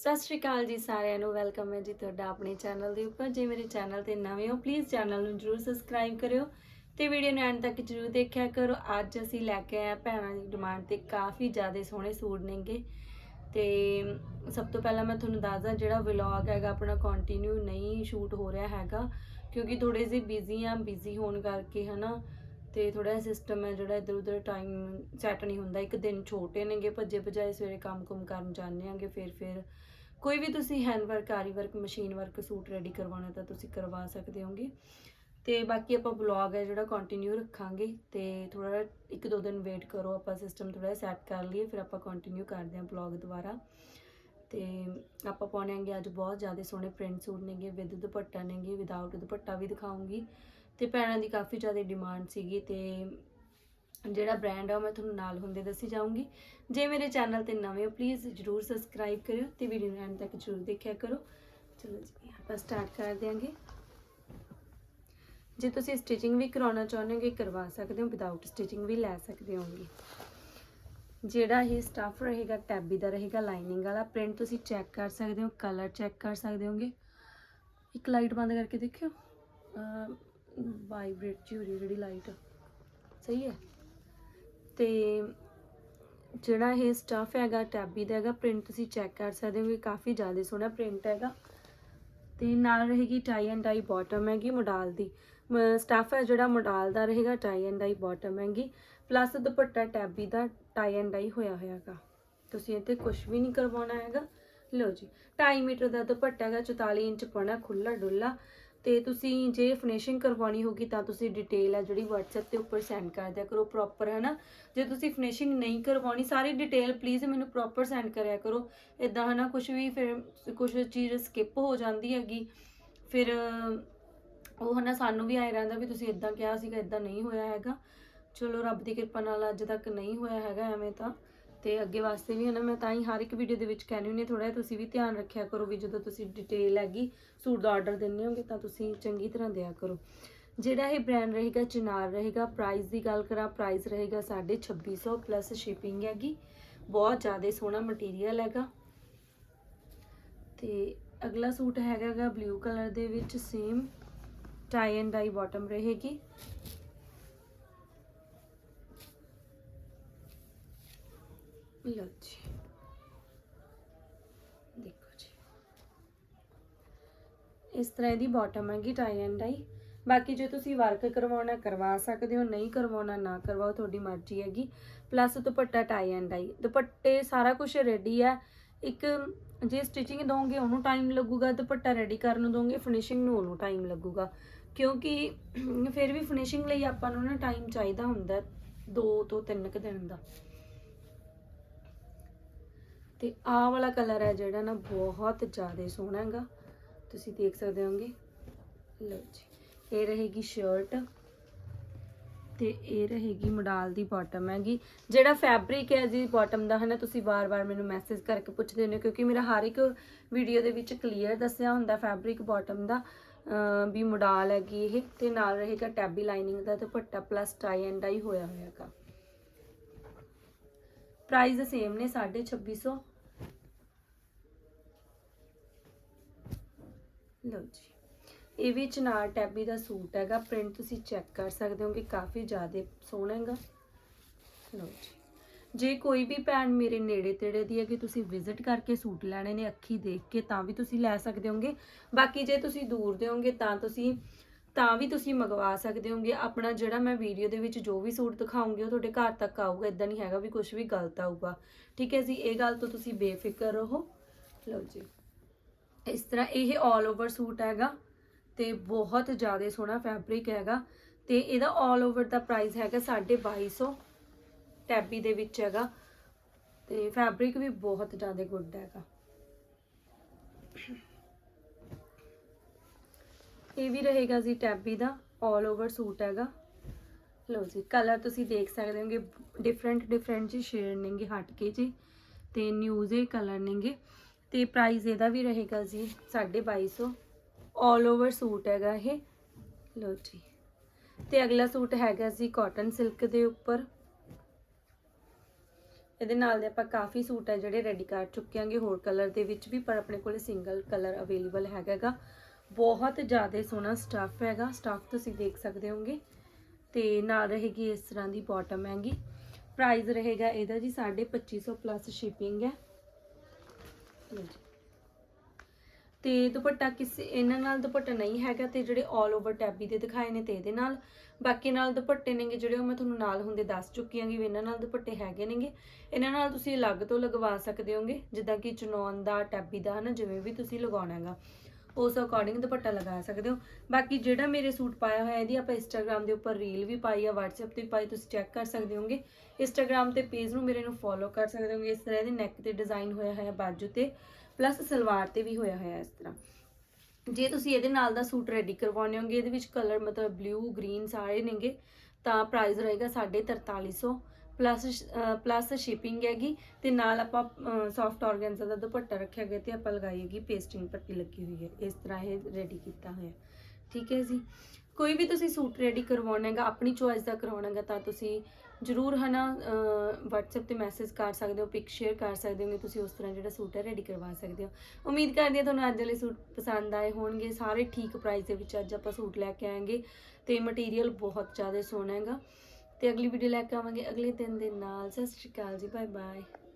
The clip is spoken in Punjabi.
ਸਤਿ ਸ਼੍ਰੀ ਅਕਾਲ ਜੀ ਸਾਰਿਆਂ ਨੂੰ ਵੈਲਕਮ ਹੈ ਜੀ ਤੁਹਾਡਾ ਆਪਣੇ ਚੈਨਲ ਦੇ ਉੱਪਰ। ਜੇ ਮੇਰੇ ਚੈਨਲ ਤੇ ਨਵੇਂ ਹੋ ਪਲੀਜ਼ ਚੈਨਲ ਨੂੰ ਜਰੂਰ ਸਬਸਕ੍ਰਾਈਬ ਕਰਿਓ ਤੇ ਵੀਡੀਓ ਨੂੰ ਐਂਡ ਤੱਕ ਜਰੂਰ ਦੇਖਿਆ ਕਰੋ। ਅੱਜ ਅਸੀਂ ਲੈ ਕੇ ਆਏ ਭੈਣਾਂ ਦੀ ਡਿਮਾਂਡ ਤੇ ਕਾਫੀ ਜ਼ਿਆਦਾ ਸੋਹਣੇ ਸੂਟ ਨੇਗੇ। ਤੇ ਸਭ ਤੋਂ ਪਹਿਲਾਂ ਮੈਂ ਤੁਹਾਨੂੰ ਦੱਸਦਾ, ਜਿਹੜਾ ਵਲੌਗ ਹੈਗਾ ਆਪਣਾ ਕੰਟੀਨਿਊ ਨਹੀਂ ਸ਼ੂਟ ਹੋ ਰਿਹਾ ਹੈਗਾ, ਕਿਉਂਕਿ ਥੋੜੇ ਜਿਹੇ ਬਿਜ਼ੀ ਆ ਬਿਜ਼ੀ ਹੋਣ ਕਰਕੇ ਹਨਾ, ਤੇ ਥੋੜਾ ਜਿਹਾ ਸਿਸਟਮ ਹੈ ਜਿਹੜਾ ਇਧਰ ਉਧਰ ਟਾਈਮ ਸੈੱਟ ਨਹੀਂ ਹੁੰਦਾ। ਇੱਕ ਦਿਨ ਛੋਟੇ ਨੇਗੇ ਭੱਜੇ ਭਜਾਏ ਸਵੇਰੇ ਕੰਮ-ਕੁਮ ਕਰਨ ਜਾਂਦੇ ਆਂਗੇ ਫਿਰ ਫਿਰ ਕੋਈ ਵੀ ਤੁਸੀਂ hand work aari work machine work suit ready ਕਰਵਾਉਣਾ ਤਾਂ ਤੁਸੀਂ ਕਰਵਾ ਸਕਦੇ ਹੋਗੇ। ਤੇ ਬਾਕੀ ਆਪਾਂ ਬਲੌਗ ਹੈ ਜਿਹੜਾ ਕੰਟੀਨਿਊ ਰੱਖਾਂਗੇ ਤੇ ਥੋੜਾ ਇੱਕ ਦੋ ਦਿਨ ਵੇਟ ਕਰੋ, ਆਪਾਂ ਸਿਸਟਮ ਥੋੜਾ ਸੈੱਟ ਕਰ ਲਈਏ, ਫਿਰ ਆਪਾਂ ਕੰਟੀਨਿਊ ਕਰਦੇ ਹਾਂ ਬਲੌਗ ਦੁਬਾਰਾ। ਤੇ ਆਪਾਂ ਪਾਉਣੇ ਆਂਗੇ ਅੱਜ ਬਹੁਤ ਜ਼ਿਆਦਾ ਸੋਹਣੇ ਪ੍ਰਿੰਟ ਸੂਟ ਨੇਗੇ ਵਿਦ ਦੁਪੱਟਾ ਨੇਗੇ ਵਿਦਆਊਟ ਦੁਪੱਟਾ ਵੀ ਦਿਖਾਉਂਗੀ। ਤੇ ਭੈਣਾਂ ਦੀ ਕਾਫੀ ਜ਼ਿਆਦਾ ਡਿਮਾਂਡ ਸੀਗੀ ਤੇ ਜਿਹੜਾ ਬ੍ਰਾਂਡ ਆ ਉਹ ਮੈਂ ਤੁਹਾਨੂੰ ਨਾਲ ਹੁੰਦੇ ਦੱਸੀ ਜਾਊਂਗੀ। ਜੇ ਮੇਰੇ ਚੈਨਲ ਤੇ ਨਵੇਂ ਹੋ ਪਲੀਜ਼ ਜਰੂਰ ਸਬਸਕ੍ਰਾਈਬ ਕਰਿਓ ਤੇ ਵੀਡੀਓ ਨੂੰ ਐਂਡ ਤੱਕ ਜਰੂਰ ਦੇਖਿਆ ਕਰੋ। ਚਲੋ ਜੀ, ਆਪਾਂ ਸਟਾਰਟ ਕਰ ਦਿਆਂਗੇ। ਜੇ ਤੁਸੀਂ ਸਟਿਚਿੰਗ ਵੀ ਕਰਾਉਣਾ ਚਾਹੁੰਦੇ ਹੋ ਕਰਵਾ ਸਕਦੇ ਹੋ ਵਿਦਆਊਟ ਸਟਿਚਿੰਗ ਵੀ ਲੈ ਸਕਦੇ ਹੋਗੇ। ਜਿਹੜਾ ਇਹ ਸਟਫ ਰਹੇਗਾ ਟੈਬੀ ਦਾ ਰਹੇਗਾ ਲਾਈਨਿੰਗ ਵਾਲਾ ਪ੍ਰਿੰਟ ਤੁਸੀਂ ਚੈੱਕ ਕਰ ਸਕਦੇ ਹੋ ਕਲਰ ਚੈੱਕ ਕਰ ਸਕਦੇ ਹੋਗੇ। ਇੱਕ ਲਾਈਟ ਬੰਦ ਕਰਕੇ ਦੇਖਿਓ। ਵਾਈਬ੍ਰੇਟ ਜੀ ਹੋ ਰਹੀ ਜਿਹੜੀ ਲਾਈਟ ਸਹੀ ਹੈ? ਤੇ ਜਿਹੜਾ ਇਹ ਸਟਫ ਹੈਗਾ ਟੈਬੀ ਦਾ ਹੈਗਾ ਪ੍ਰਿੰਟ ਤੁਸੀਂ ਚੈੱਕ ਕਰ ਸਕਦੇ ਹੋ ਕਿ ਕਾਫੀ ਜ਼ਿਆਦਾ ਸੋਹਣਾ ਪ੍ਰਿੰਟ ਹੈਗਾ। ਤੇ ਨਾਲ ਰਹੇਗੀ ਟਾਈ ਐਂਡ ਡਾਈ ਬਾਟਮ ਹੈਗੀ ਮੋਡਾਲ ਦੀ। ਸਟਫ ਹੈ ਜਿਹੜਾ ਮੋਡਾਲ ਦਾ ਰਹੇਗਾ ਟਾਈ ਐਂਡ ਡਾਈ ਬਾਟਮ ਹੈਗੀ। ਪਲੱਸ ਦੁਪੱਟਾ ਟੈਬੀ ਦਾ ਟਾਈ ਐਂਡ ਡਾਈ ਹੋਇਆ ਹੋਇਆਗਾ ਤੁਸੀਂ ਇੱਥੇ ਕੁਝ ਵੀ ਨਹੀਂ ਕਰਵਾਉਣਾ ਹੈਗਾ। ਲਓ ਜੀ 2.5 ਮੀਟਰ ਦਾ ਦੁਪੱਟਾ ਹੈਗਾ 44 ਇੰਚ ਪਣਾ ਖੁੱਲਾ ਡੁੱਲਾ ਤੇ ਤੁਸੀਂ ਜੇ ਫਿਨਿਸ਼ਿੰਗ ਕਰਵਾਉਣੀ ਹੋਗੀ ਤਾਂ ਤੁਸੀਂ ਡਿਟੇਲ ਹੈ ਜਿਹੜੀ WhatsApp ਤੇ ਉੱਪਰ ਸੈਂਡ ਕਰ ਦਿਆ ਕਰੋ ਪ੍ਰੋਪਰ ਹੈ ਨਾ ਜੇ ਤੁਸੀਂ ਫਿਨਿਸ਼ਿੰਗ ਨਹੀਂ ਕਰਵਾਉਣੀ, ਸਾਰੀ ਡਿਟੇਲ ਪਲੀਜ਼ ਮੈਨੂੰ ਪ੍ਰੋਪਰ ਸੈਂਡ ਕਰਿਆ ਕਰੋ। ਇਦਾਂ ਹੈ ਨਾ ਕੁਝ ਵੀ ਫਿਰ ਕੁਝ ਚੀਜ਼ ਸਕਿਪ ਹੋ ਜਾਂਦੀ ਹੈਗੀ। ਫਿਰ ਉਹ, ਹਨਾ, ਸਾਨੂੰ ਵੀ ਆਏ ਰਹਿੰਦਾ ਵੀ ਤੁਸੀਂ ਇਦਾਂ ਕਿਹਾ ਸੀਗਾ ਇਦਾਂ ਨਹੀਂ ਹੋਇਆ ਹੈਗਾ। ਚਲੋ, ਰੱਬ ਦੀ ਕਿਰਪਾ ਨਾਲ ਅੱਜ ਤੱਕ ਨਹੀਂ ਹੋਇਆ ਹੈਗਾ, ਐਵੇਂ ਤਾਂ। ਤੇ ਅੱਗੇ ਵਾਸਤੇ ਵੀ ਹਨਾ ਮੈਂ ਤਾਂ ਹੀ ਹਰ ਇੱਕ ਵੀਡੀਓ ਦੇ ਵਿੱਚ ਕਹਿੰਦੀ ਹੁੰਦੀ ਥੋੜਾ ਤੁਸੀਂ ਵੀ ਧਿਆਨ ਰੱਖਿਆ ਕਰੋ ਵੀ ਜਦੋਂ ਤੁਸੀਂ ਡਿਟੇਲ ਹੈਗੀ, ਸੂਟ ਦਾ ਆਰਡਰ ਦਿੰਦੇ ਹੋਗੇ ਤਾਂ ਤੁਸੀਂ ਚੰਗੀ ਤਰ੍ਹਾਂ ਦਿਆ ਕਰੋ। ਜਿਹੜਾ ਇਹ ਬ੍ਰਾਂਡ ਰਹੇਗਾ, ਚਨਾਰ ਰਹੇਗਾ ਪ੍ਰਾਈਸ ਦੀ ਗੱਲ ਕਰਾਂ ਪ੍ਰਾਈਸ ਰਹੇਗਾ 2650 ਪਲੱਸ ਸ਼ਿਪਿੰਗ ਹੈਗੀ। ਬਹੁਤ ਜ਼ਿਆਦਾ ਸੋਹਣਾ ਮਟੀਰੀਅਲ ਹੈਗਾ। ਤੇ ਅਗਲਾ ਸੂਟ ਹੈਗਾਗਾ ਬਲੂ ਕਲਰ ਦੇ ਵਿੱਚ same tie and dye bottom ਰਹੇਗੀ। ਲਓ ਜੀ। ਦੇਖੋ ਜੀ। ਇਸ ਤਰ੍ਹਾਂ ਇਹਦੀ ਬਾਟਮ ਹੈਗੀ ਟਾਈ ਐਂਡ ਡਾਈ ਬਾਕੀ ਜੇ ਤੁਸੀਂ ਵਰਕ ਕਰਵਾਉਣਾ, ਕਰਵਾ ਸਕਦੇ ਹੋ। ਨਹੀਂ ਕਰਵਾਉਣਾ, ਨਾ ਕਰਵਾਓ। ਤੁਹਾਡੀ ਮਰਜ਼ੀ ਹੈਗੀ। Plus dupatta tie and dye ਦੁਪੱਟੇ ਸਾਰਾ ਕੁਝ ਰੈਡੀ ਹੈ। ਇੱਕ ਜੇ ਸਟਿਚਿੰਗ ਦੋਗੇ ਉਹਨੂੰ ਟਾਈਮ ਲੱਗੂਗਾ। ਦੁਪੱਟਾ ਰੈਡੀ ਕਰਨ ਨੂੰ ਦੋਗੇ ਫਿਨਿਸ਼ਿੰਗ ਨੂੰ ਉਹਨੂੰ ਟਾਈਮ ਲੱਗੂਗਾ। ਕਿਉਂਕਿ ਫਿਰ ਵੀ ਫਿਨਿਸ਼ਿੰਗ ਲਈ ਆਪਾਂ ਨੂੰ ਨਾ ਟਾਈਮ ਚਾਹੀਦਾ ਹੁੰਦਾ 2 ਤੋਂ 3 ਕੁ ਦਿਨ ਦਾ। ਤੇ ਆਹ ਵਾਲਾ ਕਲਰ ਹੈ ਜਿਹੜਾ ਨਾ ਬਹੁਤ ਜ਼ਿਆਦਾ ਸੋਹਣਾ ਹੈਗਾ। ਤੁਸੀਂ ਦੇਖ ਸਕਦੇ ਹੋਗੇ। ਲਓ ਜੀ, ਇਹ ਰਹੇਗੀ ਸ਼ਰਟ ਤੇ ਇਹ ਰਹੇਗੀ ਮੋਡਾਲ ਦੀ ਬਾਟਮ ਹੈਗੀ। ਜਿਹੜਾ ਫੈਬਰਿਕ ਹੈ ਜੀ ਬਾਟਮ ਦਾ ਹਨਾ, ਤੁਸੀਂ ਵਾਰ-ਵਾਰ ਮੈਨੂੰ ਮੈਸੇਜ ਕਰਕੇ ਪੁੱਛਦੇ ਹੋ, ਕਿਉਂਕਿ ਮੇਰਾ ਹਰ ਇੱਕ ਵੀਡੀਓ ਦੇ ਵਿੱਚ ਕਲੀਅਰ ਦੱਸਿਆ ਹੁੰਦਾ ਫੈਬਰਿਕ ਬਾਟਮ ਦਾ ਵੀ ਮਡਾਲ ਹੈਗੀ ਇਹ ਤੇ ਨਾਲ ਰਹੇਗਾ ਟੈਬੀ lining the dupatta plus tie and dye ਹੋਇਆ ਹੋਇਆਗਾ ਪ੍ਰਾਈਸ ਸੇਮ ਨੇ 2650 ਲਓ ਜੀ। ਇਹ ਵੀ ਚਨਾਰ ਟੈਬੀ ਦਾ ਸੂਟ ਹੈਗਾ। ਪ੍ਰਿੰਟ ਤੁਸੀਂ ਚੈੱਕ ਕਰ ਸਕਦੇ ਹੋ ਕਿ ਕਾਫੀ ਜ਼ਿਆਦਾ ਸੋਹਣਾ ਹੈਗਾ। ਲਓ ਜੀ। ਜੇ ਕੋਈ ਵੀ ਭੈਣ ਮੇਰੇ ਨੇੜੇ ਤੇੜੇ ਦੀ ਹੈ ਕਿ ਤੁਸੀਂ ਵਿਜ਼ਿਟ ਕਰਕੇ ਸੂਟ ਲੈਣੇ ਨੇ ਅੱਖੀ ਦੇਖ ਕੇ, ਤਾਂ ਵੀ ਤੁਸੀਂ ਲੈ ਸਕਦੇ ਹੋਗੇ। ਬਾਕੀ ਜੇ ਤੁਸੀਂ ਦੂਰ ਦੇ ਹੋਗੇ, ਤਾਂ ਤੁਸੀਂ, ਤਾਂ ਵੀ ਤੁਸੀਂ ਮੰਗਵਾ ਸਕਦੇ ਹੋਗੇ। ਆਪਣਾ ਜਿਹੜਾ ਮੈਂ ਵੀਡੀਓ ਦੇ ਵਿੱਚ ਜੋ ਵੀ ਸੂਟ ਦਿਖਾਉਂਗੀ, ਉਹ ਤੁਹਾਡੇ ਘਰ ਤੱਕ ਆਊਗਾ। ਇਦਾਂ ਨਹੀਂ ਹੈਗਾ ਵੀ ਕੁਝ ਵੀ ਗਲਤ ਆਊਗਾ। ਠੀਕ ਹੈ ਜੀ, ਇਹ ਗੱਲ ਤੋਂ ਤੁਸੀਂ ਬੇਫਿਕਰ ਰਹੋ। ਲਓ ਜੀ। ਇਸ ਤਰ੍ਹਾਂ ਇਹ 올 ਓਵਰ ਸੂਟ ਹੈਗਾ ਤੇ ਬਹੁਤ ਜ਼ਿਆਦਾ ਸੋਹਣਾ ਫੈਬਰਿਕ ਹੈਗਾ ਤੇ ਇਹਦਾ 올 ਓਵਰ ਦਾ ਪ੍ਰਾਈਸ ਹੈਗਾ 2250 ਟੈਬੀ ਦੇ ਵਿੱਚ ਹੈਗਾ ਤੇ ਫੈਬਰਿਕ ਵੀ ਬਹੁਤ ਜ਼ਿਆਦਾ ਗੁੱਡ ਹੈਗਾ ਇਹ ਵੀ ਰਹੇਗਾ ਜੀ ਟੈਬੀ ਦਾ 올 ਓਵਰ ਸੂਟ ਹੈਗਾ ਲਓ ਜੀ ਕਲਰ ਤੁਸੀਂ ਦੇਖ ਸਕਦੇ ਹੋਗੇ ਡਿਫਰੈਂਟ ਡਿਫਰੈਂਟ ਜੀ ਸ਼ੇਡ ਨੇਗੇ ਹਟ ਕੇ ਜੀ ਤੇ ਨਿਊਜ਼ ਇਹ ਕਲਰ ਨੇਗੇ ਤੇ ਪ੍ਰਾਈਸ ਇਹਦਾ ਵੀ ਰਹੇਗਾ ਜੀ 2250올 ਓਵਰ ਸੂਟ ਹੈਗਾ ਇਹ। ਲਓ ਜੀ। ਤੇ ਅਗਲਾ ਸੂਟ ਹੈਗਾ ਜੀ ਕਾਟਨ ਸਿਲਕ ਦੇ ਉੱਪਰ। ਇਹਦੇ ਨਾਲ ਦੇ ਆਪਾਂ ਕਾਫੀ ਸੂਟ ਹੈ ਜਿਹੜੇ ਰੈਡੀ ਕਰ ਚੁੱਕੇ ਆਂਗੇ ਹੋਰ ਕਲਰ ਦੇ ਵਿੱਚ ਵੀ, ਪਰ ਆਪਣੇ ਕੋਲੇ ਸਿੰਗਲ ਕਲਰ ਅਵੇਲੇਬਲ ਹੈਗਾਗਾ। ਬਹੁਤ ਜ਼ਿਆਦਾ ਸੋਹਣਾ ਸਟੱਫ ਹੈਗਾ। ਸਟੱਫ ਤੁਸੀਂ ਦੇਖ ਸਕਦੇ ਹੋਗੇ ਤੇ ਨਾਲ ਰਹੇਗੀ ਇਸ ਤਰ੍ਹਾਂ ਦੀ ਬਾਟਮ ਹੈਗੀ। ਪ੍ਰਾਈਸ ਰਹੇਗਾ ਇਹਦਾ ਜੀ 2500 ਪਲੱਸ ਸ਼ਿਪਿੰਗ ਹੈ। ਤੇ ਦੁਪੱਟਾ ਕਿਸੇ ਇਹਨਾਂ ਨਾਲ ਦੁਪੱਟਾ ਨਹੀਂ ਹੈਗਾ ਤੇ ਜਿਹੜੇ 올 ਓਵਰ ਟੈਬੀ ਦੇ ਦਿਖਾਏ ਨੇ ਤੇ ਇਹਦੇ ਨਾਲ। ਬਾਕੀ ਨਾਲ ਦੁਪੱਟੇ ਨੇਗੇ ਜਿਹੜੇ ਉਹ ਮੈਂ ਤੁਹਾਨੂੰ ਨਾਲ ਹੁੰਦੇ ਦੱਸ ਚੁੱਕੀ ਆਂਗੀ ਵੀ ਇਹਨਾਂ ਨਾਲ ਦੁਪੱਟੇ ਹੈਗੇ ਨੇਗੇ। ਇਹਨਾਂ ਨਾਲ ਤੁਸੀਂ ਅਲੱਗ ਤੋਂ ਲਗਵਾ ਸਕਦੇ ਹੋਗੇ, ਜਿੱਦਾਂ ਕਿ ਚਨੌਨ ਦਾ ਟੈਬੀ ਦਾ ਹਨਾ, ਜਿਵੇਂ ਵੀ ਤੁਸੀਂ ਲਗਾਉਣਾ ਹੈਗਾ। ਉਸ ਅਕੋਰਡਿੰਗ ਦੁਪੱਟਾ ਲਗਾ ਸਕਦੇ ਹੋ। ਬਾਕੀ ਜਿਹੜਾ ਮੇਰੇ ਸੂਟ ਪਾਇਆ ਹੋਇਆ, ਇਹਦੀ ਆਪਾਂ ਇੰਸਟਾਗ੍ਰam ਦੇ ਉੱਪਰ ਰੀਲ ਵੀ ਪਾਈ ਆ, WhatsApp ਤੇ ਵੀ ਪਾਈ, ਤੁਸੀਂ ਚੈੱਕ ਕਰ ਸਕਦੇ ਹੋਗੇ ਇੰਸਟਾਗ੍ਰam ਤੇ ਪੇਜ ਨੂੰ ਮੇਰੇ ਨੂੰ ਫੋਲੋ ਕਰ ਸਕਦੇ ਹੋਗੇ ਇਸ ਤਰ੍ਹਾਂ ਇਹਦੇ ਨੈਕ ਤੇ ਡਿਜ਼ਾਈਨ ਹੋਇਆ ਹੋਇਆ, ਬਾਜੂ ਤੇ ਪਲੱਸ ਸਲਵਾਰ ਤੇ ਵੀ ਹੋਇਆ ਹੋਇਆ ਇਸ ਤਰ੍ਹਾਂ। ਜੇ ਤੁਸੀਂ ਇਹਦੇ ਨਾਲ ਦਾ ਸੂਟ ਰੈਡੀ ਕਰਵਾਉਣੇ ਹੋਗੇ ਇਹਦੇ ਵਿੱਚ ਕਲਰ ਮਤਲਬ ਬਲੂ ਗ੍ਰੀਨ ਸਾਰੇ ਨੇਗੇ, ਤਾਂ ਪ੍ਰਾਈਸ ਰਹੇਗਾ 4350 ਪਲੱਸ ਪਲੱਸ ਸ਼ਿਪਿੰਗ ਹੈਗੀ ਤੇ ਨਾਲ ਆਪਾਂ ਸੌਫਟ ਆਰਗੈਂਜ਼ਾ ਦਾ ਦੁਪੱਟਾ ਰੱਖਿਆ ਗਿਆ ਤੇ ਆਪਾਂ ਲਗਾਈਏਗੀ ਪੇਸਟਿੰਗ ਪੱਟੀ ਲੱਗੀ ਹੋਈ ਹੈ। ਇਸ ਤਰ੍ਹਾਂ ਇਹ ਰੈਡੀ ਕੀਤਾ ਹੋਇਆ। ਠੀਕ ਹੈ ਜੀ। ਕੋਈ ਵੀ ਤੁਸੀਂ ਸੂਟ ਰੈਡੀ ਕਰਵਾਉਣਾ ਹੈਗਾ ਆਪਣੀ ਚੋਇਸ ਦਾ ਕਰਵਾਉਣਾ ਹੈਗਾ ਤਾਂ ਤੁਸੀਂ ਜਰੂਰ ਹਨਾ ਅਹ, WhatsApp ਤੇ ਮੈਸੇਜ ਕਰ ਸਕਦੇ ਹੋ ਪਿਕ ਸ਼ੇਅਰ ਕਰ ਸਕਦੇ ਹੋ ਤੁਸੀਂ ਉਸ ਤਰ੍ਹਾਂ ਜਿਹੜਾ ਸੂਟ ਹੈ ਰੈਡੀ ਕਰਵਾ ਸਕਦੇ ਹੋ। ਉਮੀਦ ਕਰਦੀ ਹਾਂ ਤੁਹਾਨੂੰ ਅੱਜ ਵਾਲੇ ਸੂਟ ਪਸੰਦ ਆਏ ਹੋਣਗੇ। ਸਾਰੇ ਠੀਕ ਪ੍ਰਾਈਸ ਦੇ ਵਿੱਚ ਅੱਜ ਆਪਾਂ ਸੂਟ ਲੈ ਕੇ ਆਏਗੇ ਤੇ ਮਟੀਰੀਅਲ ਬਹੁਤ ਜ਼ਿਆਦਾ ਸੋਹਣਾ ਹੈਗਾ। ਤੇ ਅਗਲੀ ਵੀਡੀਓ ਲੈ ਕੇ ਆਵਾਂਗੇ ਅਗਲੇ ਦਿਨ ਦੇ ਨਾਲ। ਸਤਿ ਸ਼੍ਰੀ ਅਕਾਲ ਜੀ ਬਾਏ ਬਾਏ